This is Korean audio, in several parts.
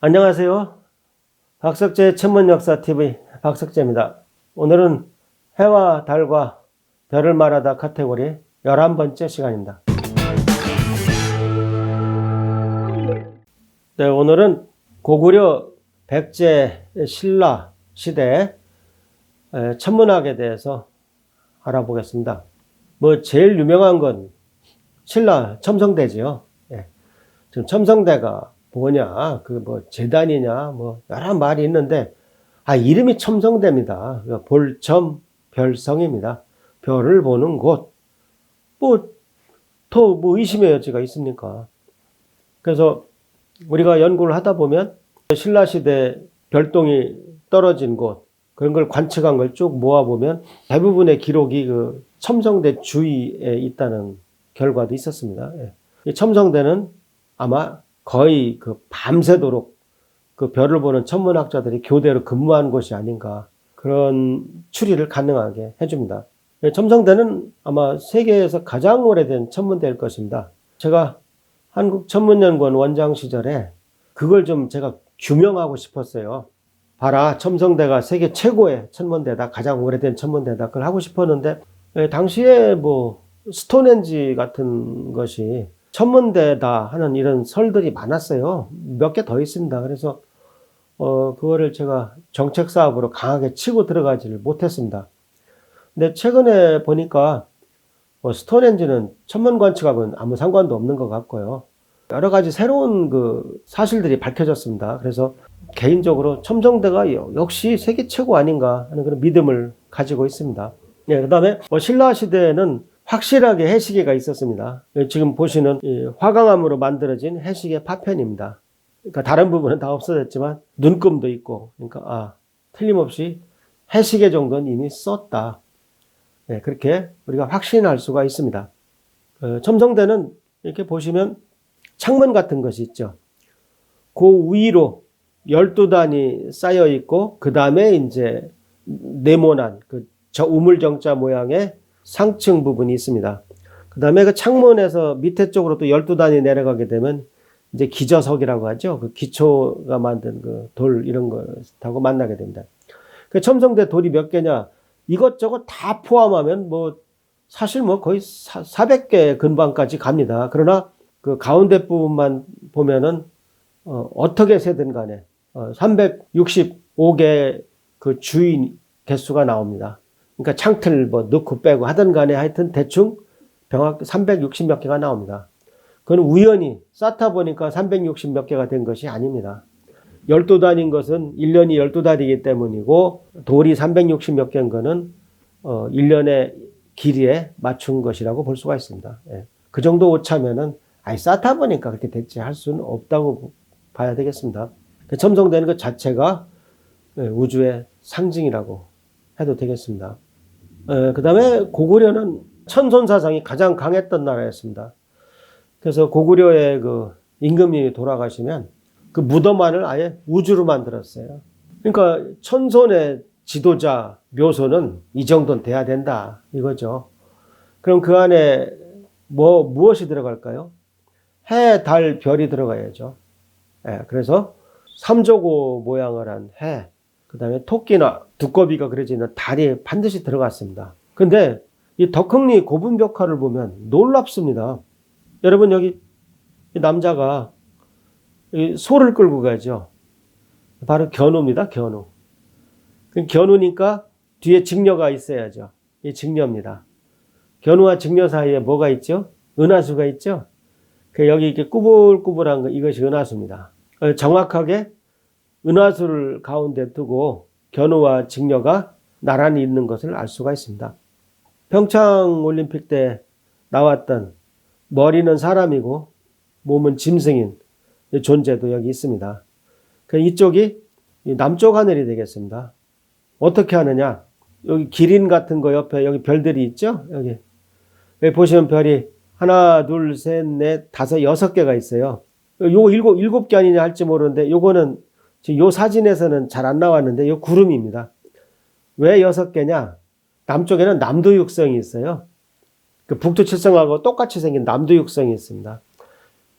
안녕하세요. 박석재 천문역사TV 박석재입니다. 오늘은 해와 달과 별을 말하다 카테고리 11번째 시간입니다. 네, 오늘은 고구려 백제 신라 시대 에, 천문학에 대해서 알아보겠습니다. 뭐 제일 유명한 건 신라 첨성대지요. 예. 지금 첨성대가 뭐냐, 그 뭐 재단이냐, 뭐 여러 말이 있는데 아 이름이 첨성대입니다. 그 볼첨 별성입니다. 별을 보는 곳. 뭐 더 뭐 의심의 여지가 있습니까? 그래서 우리가 연구를 하다 보면 신라 시대 별똥이 떨어진 곳 그런 걸 관측한 걸 쭉 모아 보면 대부분의 기록이 그 첨성대 주위에 있다는 결과도 있었습니다. 예. 이 첨성대는 아마 거의 그 밤새도록 그 별을 보는 천문학자들이 교대로 근무한 곳이 아닌가 그런 추리를 가능하게 해줍니다. 예, 첨성대는 아마 세계에서 가장 오래된 천문대일 것입니다. 제가 한국천문연구원 원장 시절에 그걸 좀 제가 규명하고 싶었어요. 봐라, 첨성대가 세계 최고의 천문대다, 가장 오래된 천문대다, 그걸 하고 싶었는데, 예, 당시에 뭐, 스톤헨지 같은 것이 천문대다 하는 이런 설들이 많았어요. 몇 개 더 있습니다. 그래서, 어, 그거를 제가 정책 사업으로 강하게 치고 들어가지를 못했습니다. 근데 최근에 보니까, 뭐 스톤헨지는 천문 관측하고는 아무 상관도 없는 것 같고요. 여러 가지 새로운 그 사실들이 밝혀졌습니다. 그래서 개인적으로 첨성대가 여- 역시 세계 최고 아닌가 하는 그런 믿음을 가지고 있습니다. 예, 그 다음에 신라 시대에는 확실하게 해시계가 있었습니다. 예, 지금 보시는 이 화강암으로 만들어진 해시계 파편입니다. 그러니까 다른 부분은 다 없어졌지만 눈금도 있고, 그러니까 아 틀림없이 해시계 정도는 이미 썼다. 예, 그렇게 우리가 확신할 수가 있습니다. 어, 첨성대는 이렇게 보시면 창문 같은 것이 있죠. 그 위로 12단이 쌓여 있고, 그 다음에 이제 네모난 그 저 우물정자 모양의 상층 부분이 있습니다. 그 다음에 그 창문에서 밑에 쪽으로 또 12단이 내려가게 되면 이제 기저석이라고 하죠. 그 기초가 만든 그 돌 이런 것하고 만나게 됩니다. 그 첨성대 돌이 몇 개냐? 이것저것 다 포함하면 뭐 사실 뭐 거의 400개 근방까지 갑니다. 그러나 그 가운데 부분만 보면은 어, 어떻게 세든 간에 어, 365개 그 주인 개수가 나옵니다. 그러니까 창틀 뭐 넣고 빼고 하든 간에 하여튼 대충 병합 360몇 개가 나옵니다. 그건 우연히 쌓다 보니까 360몇 개가 된 것이 아닙니다. 12단인 것은 1년이 12달이기 때문이고 돌이 360몇 개인 거는 어, 1년의 길이에 맞춘 것이라고 볼 수가 있습니다. 예. 그 정도 오차면은 아니 쌓다 보니까 그렇게 됐지 할 수는 없다고 봐야 되겠습니다. 그 첨성되는 것 자체가 예, 우주의 상징이라고 해도 되겠습니다. 그 다음에 고구려는 천손 사상이 가장 강했던 나라였습니다. 그래서 고구려의 그 임금이 돌아가시면 그 무덤 안을 아예 우주로 만들었어요. 그러니까 천손의 지도자 묘소는 이 정도는 돼야 된다 이거죠. 그럼 그 안에 뭐 무엇이 들어갈까요? 해, 달, 별이 들어가야죠. 예, 그래서 삼조고 모양을 한 해, 그 다음에 토끼나 두꺼비가 그려지는 달이 반드시 들어갔습니다. 근데 이 덕흥리 고분벽화를 보면 놀랍습니다. 여러분 여기 이 남자가 이 소를 끌고 가죠. 바로 견우입니다. 견우. 그 견우니까 뒤에 직녀가 있어야죠. 이 직녀입니다. 견우와 직녀 사이에 뭐가 있죠? 은하수가 있죠. 그 여기 이렇게 꾸불꾸불한 거 이것이 은하수입니다. 어, 정확하게 은하수를 가운데 두고 견우와 직녀가 나란히 있는 것을 알 수가 있습니다. 평창 올림픽 때 나왔던 머리는 사람이고 몸은 짐승인 존재도 여기 있습니다. 그 이쪽이 남쪽 하늘이 되겠습니다. 어떻게 하느냐? 여기 기린 같은 거 옆에 여기 별들이 있죠? 여기. 여기 보시면 별이 하나, 둘, 셋, 넷, 다섯, 여섯 개가 있어요. 요거 일곱, 일곱 개 아니냐 할지 모르는데 요거는 지금 요 사진에서는 잘 안 나왔는데 요 구름입니다. 왜 여섯 개냐? 남쪽에는 남도 육성이 있어요. 그 북두 칠성하고 똑같이 생긴 남도 육성이 있습니다.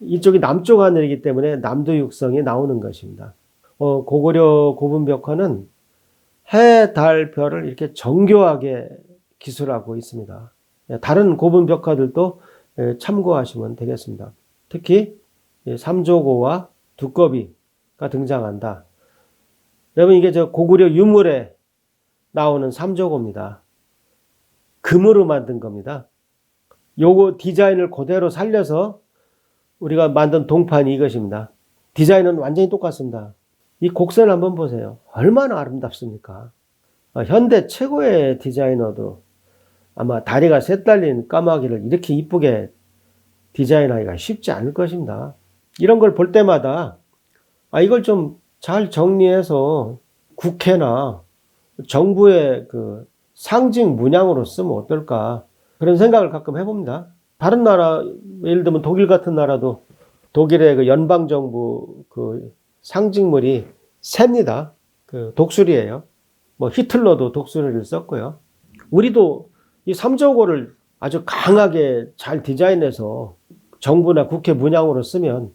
이쪽이 남쪽 하늘이기 때문에 남도 육성이 나오는 것입니다. 어, 고구려 고분벽화는 해, 달, 별을 이렇게 정교하게 기술하고 있습니다. 예, 다른 고분벽화들도 예, 참고하시면 되겠습니다. 특히 예, 삼조고와 두꺼비 가 등장한다. 여러분 이게 저 고구려 유물에 나오는 삼조고입니다. 금으로 만든 겁니다. 요거 디자인을 그대로 살려서 우리가 만든 동판이 이것입니다. 디자인은 완전히 똑같습니다. 이 곡선 한번 보세요. 얼마나 아름답습니까? 어, 현대 최고의 디자이너도 아마 다리가 셋 달린 까마귀를 이렇게 이쁘게 디자인하기가 쉽지 않을 것입니다. 이런 걸 볼 때마다 아 이걸 좀 잘 정리해서 국회나 정부의 그 상징 문양으로 쓰면 어떨까 그런 생각을 가끔 해봅니다. 다른 나라 예를 들면 독일 같은 나라도 독일의 그 연방 정부 그 상징물이 셉니다. 그 독수리예요. 뭐 히틀러도 독수리를 썼고요. 우리도 이 삼조고를 아주 강하게 잘 디자인해서 정부나 국회 문양으로 쓰면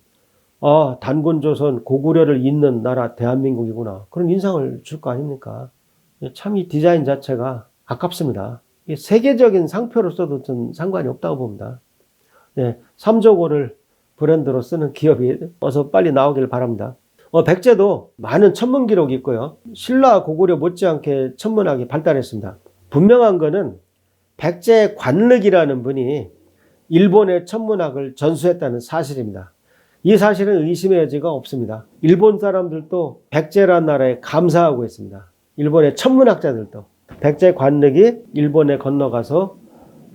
아, 단군조선 고구려를 잇는 나라 대한민국이구나. 그런 인상을 줄 거 아닙니까? 참 이 디자인 자체가 아깝습니다. 이 세계적인 상표로 써도 전 상관이 없다고 봅니다. 네, 삼조고를 브랜드로 쓰는 기업이 어서 빨리 나오길 바랍니다. 어, 백제도 많은 천문 기록이 있고요. 신라 고구려 못지않게 천문학이 발달했습니다. 분명한 것은 백제 관륵이라는 분이 일본의 천문학을 전수했다는 사실입니다. 이 사실은 의심의 여지가 없습니다. 일본 사람들도 백제란 나라에 감사하고 있습니다. 일본의 천문학자들도 백제 관륵이 일본에 건너가서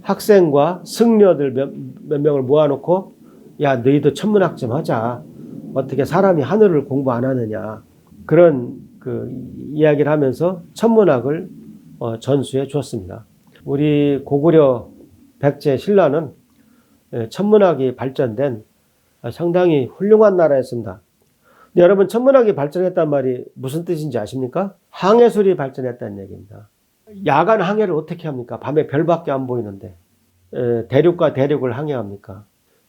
학생과 승려들 몇, 몇 명을 모아놓고 야 너희도 천문학 좀 하자. 어떻게 사람이 하늘을 공부 안 하느냐 그런 그 이야기를 하면서 천문학을 어, 전수해 주었습니다. 우리 고구려 백제 신라는 예, 천문학이 발전된 상당히 훌륭한 나라였습니다. 근데 여러분 천문학이 발전했단 말이 무슨 뜻인지 아십니까? 항해술이 발전했다는 얘기입니다. 야간 항해를 어떻게 합니까? 밤에 별밖에 안 보이는데 에, 대륙과 대륙을 항해합니까?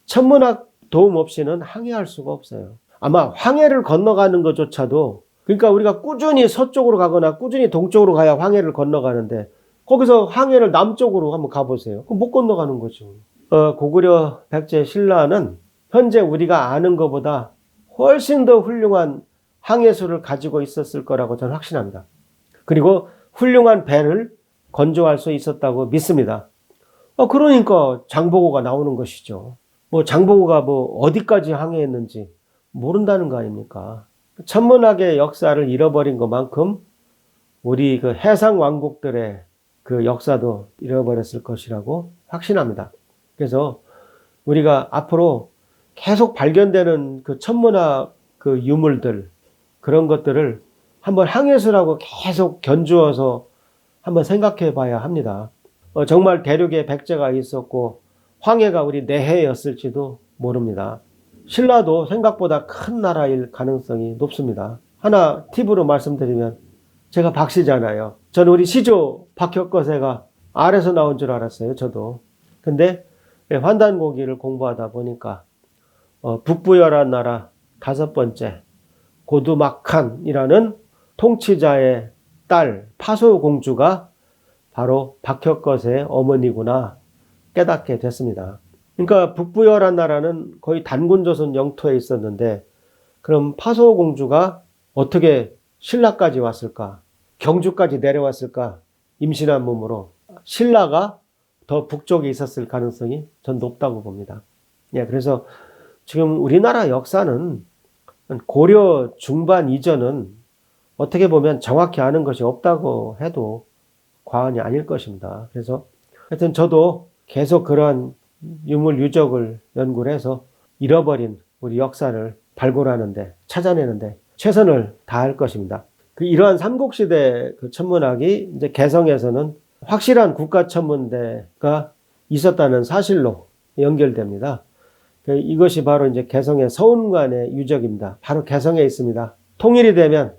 천문학 도움 없이는 항해할 수가 없어요. 아마 황해를 건너가는 것조차도 그러니까 우리가 꾸준히 서쪽으로 가거나 꾸준히 동쪽으로 가야 황해를 건너가는데 거기서 황해를 남쪽으로 한번 가보세요. 그럼 못 건너가는 거죠. 어, 고구려 백제 신라는 현재 우리가 아는 것보다 훨씬 더 훌륭한 항해술을 가지고 있었을 거라고 저는 확신합니다. 그리고 훌륭한 배를 건조할 수 있었다고 믿습니다. 어, 그러니까 장보고가 나오는 것이죠. 뭐 장보고가 뭐 어디까지 항해했는지 모른다는 거 아닙니까? 천문학의 역사를 잃어버린 것만큼 우리 그 해상 왕국들의 그 역사도 잃어버렸을 것이라고 확신합니다. 그래서 우리가 앞으로 계속 발견되는 그 천문학 그 유물들 그런 것들을 한번 항해술하고 계속 견주어서 한번 생각해 봐야 합니다. 어, 정말 대륙에 백제가 있었고 황해가 우리 내해였을지도 모릅니다. 신라도 생각보다 큰 나라일 가능성이 높습니다. 하나 팁으로 말씀드리면 제가 박씨잖아요. 저는 우리 시조 박혁거세가 아래서 나온 줄 알았어요. 저도. 근데 환단고기를 공부하다 보니까 어, 북부열한 나라 다섯 번째 고두막한이라는 통치자의 딸 파소 공주가 바로 박혁거세의 어머니구나 깨닫게 됐습니다. 그러니까 북부열한 나라는 거의 단군조선 영토에 있었는데 그럼 파소 공주가 어떻게 신라까지 왔을까? 경주까지 내려왔을까? 임신한 몸으로 신라가 더 북쪽에 있었을 가능성이 전 높다고 봅니다. 예, 그래서 지금 우리나라 역사는 고려 중반 이전은 어떻게 보면 정확히 아는 것이 없다고 해도 과언이 아닐 것입니다. 그래서 하여튼 저도 계속 그러한 유물 유적을 연구를 해서 잃어버린 우리 역사를 발굴하는데 찾아내는데 최선을 다할 것입니다. 그 이러한 삼국시대 그 천문학이 이제 개성에서는 확실한 국가 천문대가 있었다는 사실로 연결됩니다. 그 이것이 바로 이제 개성의 서운관의 유적입니다. 바로 개성에 있습니다. 통일이 되면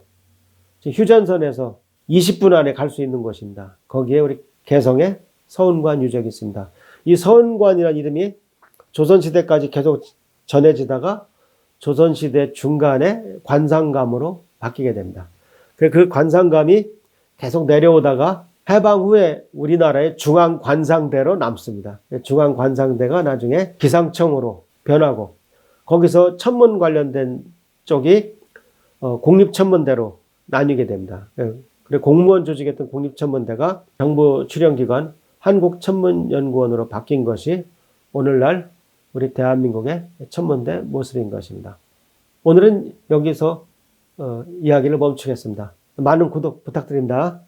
휴전선에서 20분 안에 갈 수 있는 곳입니다. 거기에 우리 개성의 서운관 유적이 있습니다. 이 서운관이라는 이름이 조선시대까지 계속 전해지다가 조선시대 중간에 관상감으로 바뀌게 됩니다. 그- 그 관상감이 계속 내려오다가 해방 후에 우리나라의 중앙관상대로 남습니다. 중앙관상대가 나중에 기상청으로 변하고 거기서 천문 관련된 쪽이 어, 공립천문대로 나뉘게 됩니다. 예, 그리고 공무원 조직했던 공립천문대가 정부 출연기관 한국천문연구원으로 바뀐 것이 오늘날 우리 대한민국의 천문대 모습인 것입니다. 오늘은 여기서 어, 이야기를 멈추겠습니다. 많은 구독 부탁드립니다.